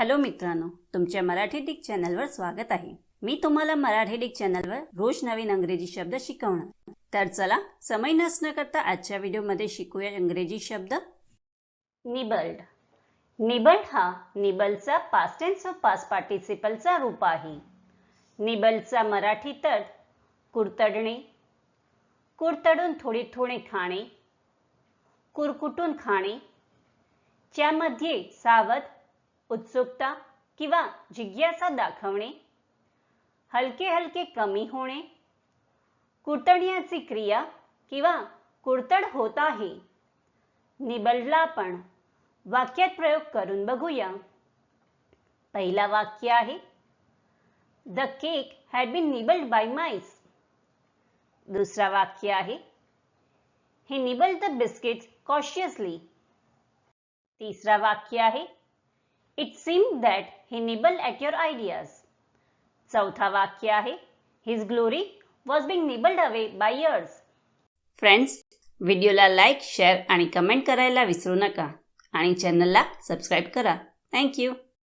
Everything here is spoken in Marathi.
हॅलो मित्रांनो तुमच्या मराठी डिक चॅनलवर स्वागत आहे. मी तुम्हाला मराठी डिक चॅनलवर रोज नवीन अंग्रेजी शब्द शिकवणार. तर चला समय नसणं करता आजच्या व्हिडिओमध्ये शिकूया इंग्रजी शब्द. निबल्ड. निबल्ड हा निबलचा पास्ट टेन्स व पास पार्टिसिपलचा रूप आहे. निबलचा मराठी तर कुरतडणे. कुरतडून थोडी थोडे खाणे. कुरकुटून खाणे. ज्यामध्ये सावध उत्सुकता किंवा जिज्ञासा दाखवणे हलके हलके कमी होणे कुरतडण्याची क्रिया किंवा कुरतड होत आहे निबलला आपण वाक्यात प्रयोग करून बघूया. पहिला वाक्य आहे the cake had been nibbled by mice दुसरा वाक्य आहे हे निबल द बिस्किट्स कॉशियसली तिसरा वाक्य आहे it seem that he nibble at your ideas चौथा वाक्य आहे his glory was being nibbled away by years friends व्हिडिओला लाईक शेअर आणि कमेंट करायला विसरू नका. आणि चॅनलला सबस्क्राईब करा. थँक्यू